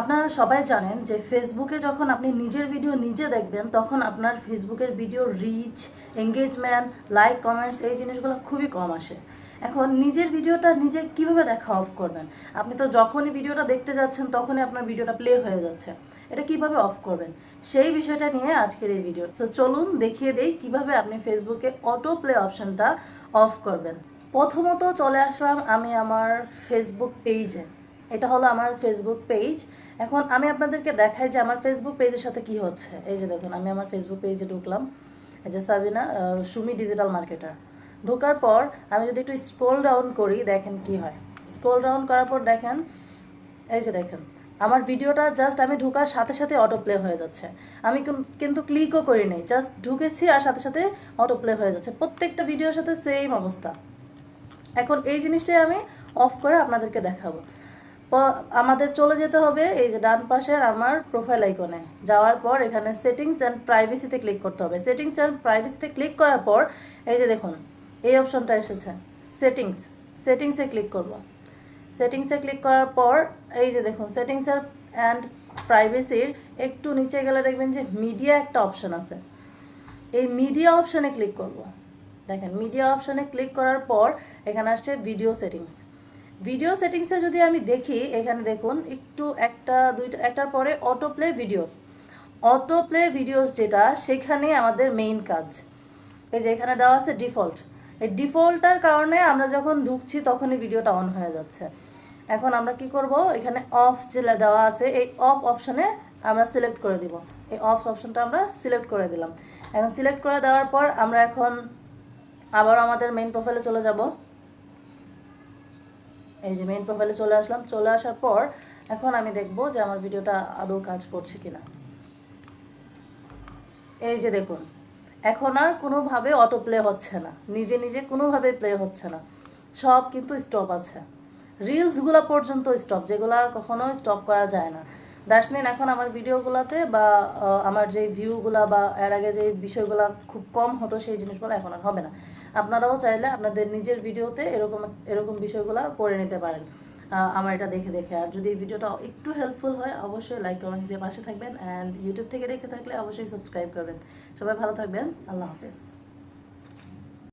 আপনারা সবাই জানেন যে ফেসবুকে যখন আপনি নিজের ভিডিও নিজে দেখবেন, তখন আপনার ফেসবুকের video reach engagement like comments এই জিনিসগুলো খুবই কম আসে। এখন নিজের ভিডিওটা নিজে কীভাবে দেখা অফ করবেন? আপনি তো যখনই ভিডিওটা দেখতে যাচ্ছেন, তখনই আপনার ভিডিওটা প্লে হয়ে যাচ্ছে। এটা কীভাবে অফ করবেন? সেই বিষয়টা নিয়ে আজকের এই ভিডিও সো চলুন দেখিয়ে দেই কীভাবে আপনি ফেসবুকে অটো প্লে অপশনটা অফ করবেন। প্রথমত চলে আসলাম আমি আমার ফেসবুক পেজে এটা হলো আমার ফেসবুক পেজ এখন আমি আপনাদেরকে দেখাই যে আমার ফেসবুক পেজের সাথে কি হচ্ছে। এই যে দেখুন, আমি আমার ফেসবুক পেজে ঢুকলাম। এই যে সাবিনা সুমি ডিজিটাল মার্কেটার ঢোকার পর আমি যদি একটু স্ক্রোল ডাউন করি, দেখেন কি হয়। স্ক্রোল ডাউন করার পর দেখেন, এই যে দেখেন, আমার ভিডিওটা জাস্ট আমি ঢোকার সাথে সাথে অটো প্লে হয়ে যাচ্ছে। আমি কিন্তু ক্লিকও করি জাস্ট ঢুকেছি আর সাথে সাথে অটো প্লে হয়ে যাচ্ছে। প্রত্যেকটা ভিডিওর সাথে সেম অবস্থা। এখন এই জিনিসটাই আমি অফ করে আপনাদেরকে দেখাবো। আমাদের চলে যেতে হবে এই যে ডান পাশের আমার প্রোফাইল আইকনে যাওয়ার পর এখানে সেটিংস অ্যান্ড প্রাইভেসিতে ক্লিক করতে হবে। সেটিংস অ্যান্ড প্রাইভেসিতে ক্লিক করার পর এই যে দেখুন, এই অপশনটা এসেছে সেটিংস সেটিংসে ক্লিক করব। সেটিংসে ক্লিক করার পর এই যে দেখুন সেটিংস অ্যান্ড প্রাইভেসির একটু নিচে গেলে দেখবেন যে মিডিয়া একটা অপশন আছে। এই মিডিয়া অপশনে ক্লিক করব। দেখেন মিডিয়া অপশনে ক্লিক করার পর এখানে আসছে ভিডিও সেটিংস ভিডিও সেটিংসে যদি আমি দেখি, এখানে দেখুন, একটু একটা, দুইটা, একটার পরে auto play videos auto play videos যেটা, সেখানে আমাদের মেইন কাজ। এই যে এখানে দেওয়া আছে ডিফল্ট এই ডিফল্টটার কারণে আমরা যখন ঢুকছি, তখনই ভিডিওটা অন হয়ে যাচ্ছে। এখন আমরা কি করব? এখানে অফ যে দেওয়া আছে, এই অফ অপশানে আমরা সিলেক্ট করে দিব। এই অফ অপশানটা আমরা সিলেক্ট করে দিলাম। এখন সিলেক্ট করে দেওয়ার পর আমরা এখন আবার আমাদের মেইন প্রোফাইলে চলে যাব। এই যে মেইন প্রোফাইলে চলে আসলাম। চলে আসার পর এখন আমি দেখব যে আমার ভিডিওটা আদৌ কাজ করছে কিনা। এই যে দেখুন, এখন আর কোনোভাবে অটো প্লে হচ্ছে না। নিজে নিজে কোনোভাবে প্লে হচ্ছে না। সব কিন্তু স্টপ আছে। রিলসগুলো পর্যন্ত স্টপ যেগুলো কখনো স্টপ করা যায় না। মিন এখন আমার ভিডিওগুলোতে বা আমার যে ভিউগুলা বা, এর আগে যে বিষয়গুলো খুব কম হতো সেই জিনিসগুলো এখন আর হবে না। আপনারাও চাইলে আপনাদের নিজের ভিডিওতে এরকম এরকম বিষয়গুলো করে নিতে পারেন। আমার এটা দেখে দেখে। আর যদি ভিডিওটা একটু হেল্পফুল হয়, অবশ্যই লাইক কমেন্টস দিয়ে পাশে থাকবেন। অ্যান্ড ইউটিউব থেকে দেখে থাকলে অবশ্যই সাবস্ক্রাইব করবেন। সবাই ভালো থাকবেন। আল্লাহ হাফেজ।